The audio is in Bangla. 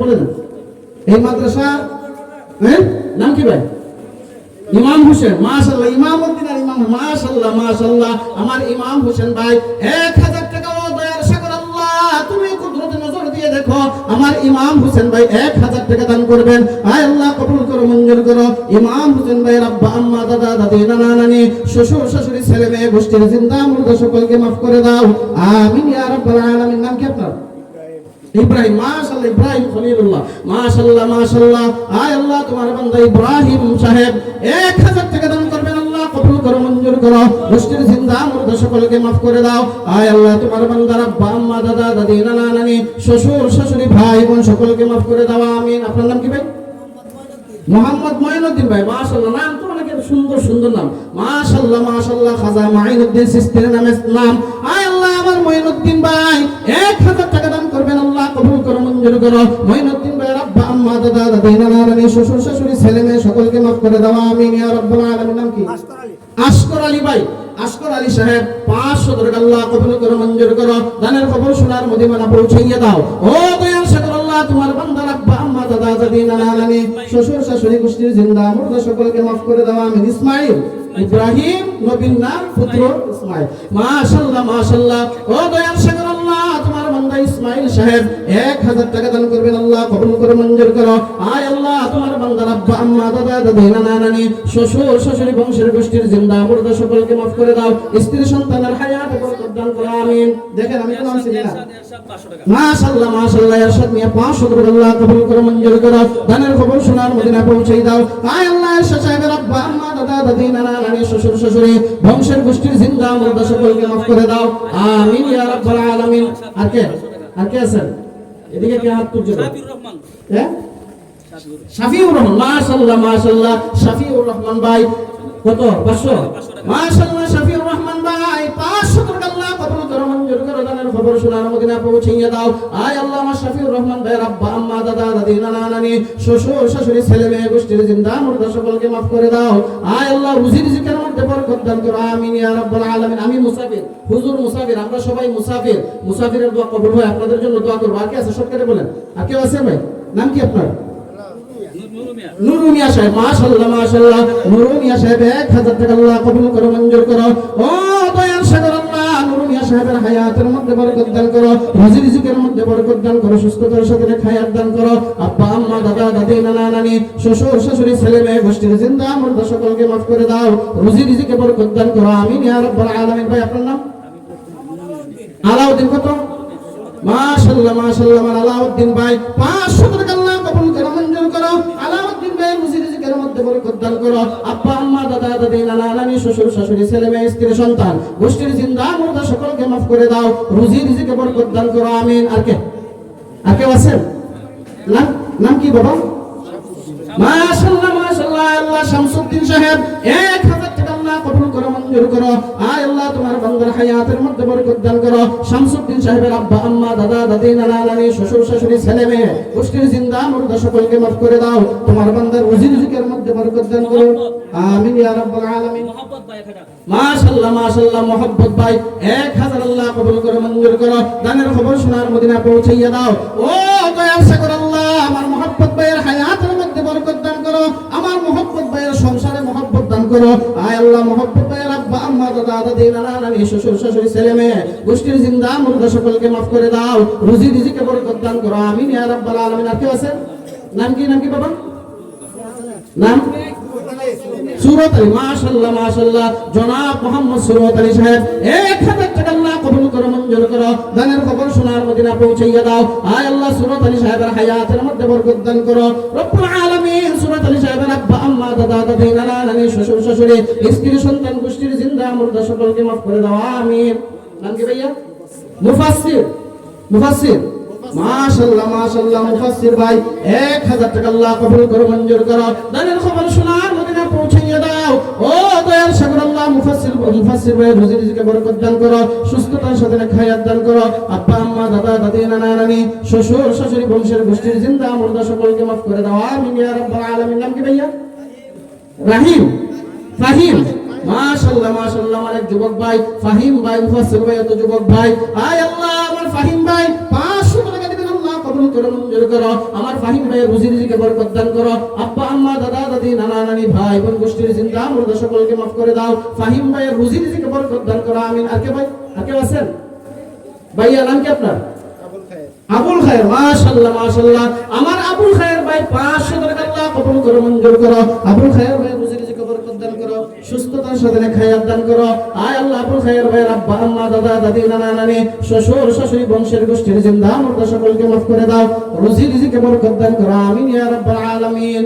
করে হ্যাঁ? নাম কি ভাই? ইমাম হোসেন মাশাল্লাহ ইমাম উদ্দিন আর ইমাম মাশাল্লাহ মাশাল্লাহ আমার ইমাম হোসেন ভাই, এক হাজার দেখো, আমার ইমাম হোসেন ভাই এক হাজার টাকা দান করবেন। আয় আল্লাহ কবুল করো মঞ্জুর করো। ইমাম হোসেন ভাই আব্বা, আম্মা, দাদা, দাদি, নানা, নানি, শ্বশুর, শাশুড়ি, ছেলে মেয়ে, গোষ্ঠীর জিন্দা, মুর্দা, সকলকে মাফ করে দাও। আমিন, ইয়া রাব্বাল আলামিন। নাম কি আপনার? ইব্রাহিম। মাশাআল্লাহ, ইব্রাহিম খলিলুল্লাহ। আয় আল্লাহ, তোমার বান্দা ইব্রাহিম সাহেব 1000 টাকা দান করো। গোষ্ঠীর জিন্দা সকলকে মাফ করে দাও। আয় আল্লাহ, তোমার বান্দার দাদা, দাদি, নানা, নানি, শ্বশুর, শাশুড়ি, ভাই, বোন সকলকে মাফ করে দাও। আমিন। আপনার নাম কি ভাই? মোহাম্মদ ভাই। মাশাআল্লাহ, নাম তো অনেক সুন্দর সুন্দর নাম। মাশাআল্লাহ মাশাআল্লাহ, খাজা নামে নাম। আয় আল্লাহ, আমার ভাই 1000 টাকা দান করবেন আল্লাহ, কবুল করো, মঞ্জুর করো। ভাই আব্বা আম্মা দাদা, দাদি, নানা, নানি, শ্বশুর, শাশুড়ি, ছেলে মেয়ে সকলকে মাফ করে দাও। আমিন, ইয়া রাব্বাল আলামিন। নাম কি? আশকর আলী ভাই আশকর আলী সাহেব, পাঁচশো টাকা আল্লাহ কবুল করো, মঞ্জুর করো, দানের খবর শোনার মদিনা পৌঁছাইয়ে দাও। ও দয়াল সাগর আল্লাহ, তোমার বান্দার আব্বা আম্মা, দাদা, দাদি, নানা, নানি, শ্বশুর, শাশুড়ি, গোষ্ঠীর জিন্দা, মুর্দা সকলকে মাফ করে দাও, আমিন। ইসমাইল, ইব্রাহিম নবীন নাম, পুত্র ইসমাইল। মাশাআল্লাহ মাশাআল্লাহ। ও দয়াল সাগর আল্লাহ, তোমার বান্দা ইসমাইল সাহেব 1000 টাকা দান করবেন, আল্লাহ কবুল করে, মঞ্জুর করো। আয় আল্লাহ, তোমার বান্দার আব্বা আম্মা দাদা দাদি নানা নানি শ্বশুর শাশুড়ি বংশের গোষ্ঠীর জিন্দা মুর্দা সকলকে মাফ করে দাও। স্ত্রী সন্তানের হায়াত বরকত দান করো আমিন। দেখেন আমি কোন আছি না। মাশাআল্লাহ মাশাআল্লাহ ইরশাদ মিয়া 500 টাকা আল্লাহ কবুল করে মঞ্জুর করো। দানের খবর শোনার মদিনা পৌঁছে দাও। আয় আল্লাহ ইরশাদ সাহেবের আব্বা আম্মা দাদা দাদি নানা নানি শ্বশুর শাশুড়ি বংশের গোষ্ঠীর জিন্দা মুর্দা সকলকে মাফ করে দাও। আমিন ইয়া রাব্বাল আলামিন। আর কে? আর কে আছেন? এদিকে কে হাত তুলছে? হ্যাঁ শাফিউর রহমান শাফিউর রহমান ভাই, কত? 500 মাশাআল্লাহ, শাফিউর রহমান ভাই 500 টাকা আল্লাহ কবুল করো, মঞ্জুর করো, দানের খবর শোনার মদিনা পৌঁছিয়ে দাও। আয় আল্লাহ আমার শাফিউর রহমান ভাই আব্বা আম্মা, দাদা দাদি নানা নানি শ্বশুর, শাশুড়ি, ছেলে মেয়ে, গোষ্ঠীর জিন্দা, মুর্দা সকলকে মাফ করে দাও। আয় আল্লাহ, রুজি রিজিকের মধ্যে বরকত দান করো। আমিন রাব্বাল আলামিন। আমি মুসাফির মুসাফির সবাই মুসাফির। দোয়া হয়, আপনাদের জন্য দোয়া আর কি আছে? বলেন। আর কেউ আছে ভাই? নাম কি আপনার? নুরু সাহেব, মাশাআল্লাহ মাশাআল্লাহ। নুরু সাহেব 1000 টাকা আল্লাহ কবুল করো, মঞ্জুর করো। ও দয়াল সাগর আল্লাহ নুরু সাহেবের হায়াতের মধ্যে বরকত দান করো। রুজি রিজিকের মধ্যে বরকত দান করো, সুস্থতার সাথে হায়াত দান করো। আব্বা, আম্মা, দাদা, দাদি, নানা, নানি, শ্বশুর, শাশুড়ি, ছেলে মেয়ে, গোষ্ঠীর জিন্দা, মুর্দা সকলকে মাফ করে দাও। রুজি রিজিকে বরকত দান করো। আমিন ইয়া রাব্বাল আলামিন। ভাই, আপনার নাম? আলাউদ্দিন কত? মাশাআল্লাহ মাশাআল্লাহ আলাউদ্দিন ভাই। শাশুড়ি ছেলে মেয়ে, স্ত্রী, সন্তান, গোষ্ঠীর জিন্দা, মুর্দা, সকলকে মাফ করে দাও। রুজি রিজিকে বরকত দান করো, আমিন। আর কে? আর কেউ আছেন নাম নাম কি বাবা? মাশাআল্লাহ মাশাআল্লাহ আল্লাহ শামসুদ্দিন সাহেব 1000 মঞ্জুর করো। আয় আল্লাহ তোমার বান্দার হায়াতের মধ্যে বরকত দান করো। শামসুদ্দিন সাহেবের আব্বা আম্মা দাদা দাদি নানা নানি শ্বশুর শাশুড়ি ছেলে মেয়ে গোষ্ঠীর জিন্দা মুর্দা সকলকে মাফ করে দাও। তোমার বান্দার রুজি রিজিকের মধ্যে বরকত দান করো। আমিন ইয়া রাব্বাল আলামিন। মাশাআল্লাহ মাশাআল্লাহ মোহাম্মদ ভাই 1000 আল্লাহ কবুল করো মঞ্জুর করো। দানের খবর শোনার মদিনা পৌঁছাইয়া দাও। ও দয়াল সাগর আল্লাহ আমার মোহাম্মদ ভাইয়ের হায়াতের মধ্যে বরকত দান করো। আমার মোহাম্মদ ভাইয়ের সংসারে মোহাম্মত দান করো। আয় আল্লাহ মোহাম্মদ আম্মা দাদা দাদি নানা, নানি, শ্বশুর, শাশুড়ি, ছেলে মেয়ে, গোষ্ঠীর জিন্দা মুর্দা সকলকে মাফ করে দাও। রুজি রিজিকে বরকত দান করো। আমিন রাব্বাল আলামিন। আর কেউ আছে নাম কি নাম কি, বাবা? নাম? সুরত আলী। মাশাআল্লাহ মাশাআল্লাহ। জনাব মোহাম্মদ সুরত আলী সাহেব 1000 টাকা আল্লাহ কবুল করো, মঞ্জুর করো। দানের খবর শোনার মদিনা পৌঁছাইয়া দাও। আয় আল্লাহ, সুরত আলী সাহেবের হায়াতের মধ্যে বরকত দান করো। রব্বুল আলামিন, সুরত আলী সাহেবের আব্বা, আম্মা, দাদা, দাদি, নানা, নানি, শ্বশুর, শাশুড়ি, স্ত্রী, সন্তান জিন্দা মুর্দা সকলকে মাফ করে দাও, আমিন। নাম কি ভাইয়া? মুফাসসির। মুফাসসির। মাশাআল্লাহ মাশাআল্লাহ, মুফাসসির ভাই 1000 টাকা আল্লাহ কবুল করো, মঞ্জুর করো। দানের খবর শোনার মদিনা পৌঁছাইয়া দাও। ও দয়াল সাগর আল্লাহ, মুফাসসির মুফাসসির ভাই রুজি রিজিকে বরকত দান করো, সুস্থতার সাথে খায়াত দান করো। আব্বা আম্মা, দাদা, দাদি, নানা, নানি, শ্বশুর, শাশুড়ি, বংশের গোষ্ঠীর জিন্দা মুর্দা সকলকে মাফ করে দাও। আমিন, ইয়া রাব্বাল আলামিন। নাম কি ভাইয়া? রাহিম। ফাহিম মাশাআল্লাহ মাশাআল্লাহ আমার এক যুবক ভাই ফাহিম ভাই মুফাসসির ভাই এত যুবক ভাই। আয় আল্লাহ আমার ফাহিম ভাই 500 টাকা দিবেন আল্লাহ কবুল করো মঞ্জুর করো। আমার ফাহিম ভাই রুজি রিজিকে বরকত দান করো। আব্বা আম্মা দাদা দাদি নানা নানি ভাই বোন গোষ্ঠীর জিন্দা মুর্দা সকলকে মাফ করে দাও। ফাহিম ভাইয়ের রুজি রিজিকে বরকত দান করো আমিন। আর কে ভাই আর কে আছেন? ভাইয়া নাম কি আপনার? আবুল খায়ের। মাশাআল্লাহ মাশাআল্লাহ। আমার আবুল খায়ের ভাই 500 টাকা আল্লাহ কবুল করো মঞ্জুর করো। আবুল খায়ের ভাই সুস্থতার সাথে খায়াত দান করো। আয় আল্লাহ আবুল খায়ের ভাই আব্বা, আম্মা, দাদা, দাদি, নানা, নানি, শ্বশুর, শাশুড়ি, বংশের গোষ্ঠীর জিন্দা, মুর্দা সকলকে মাফ করে দাও। রুজি রিজিকে বরকত দান করো। আমিন ইয়া রাব্বাল আলামিন।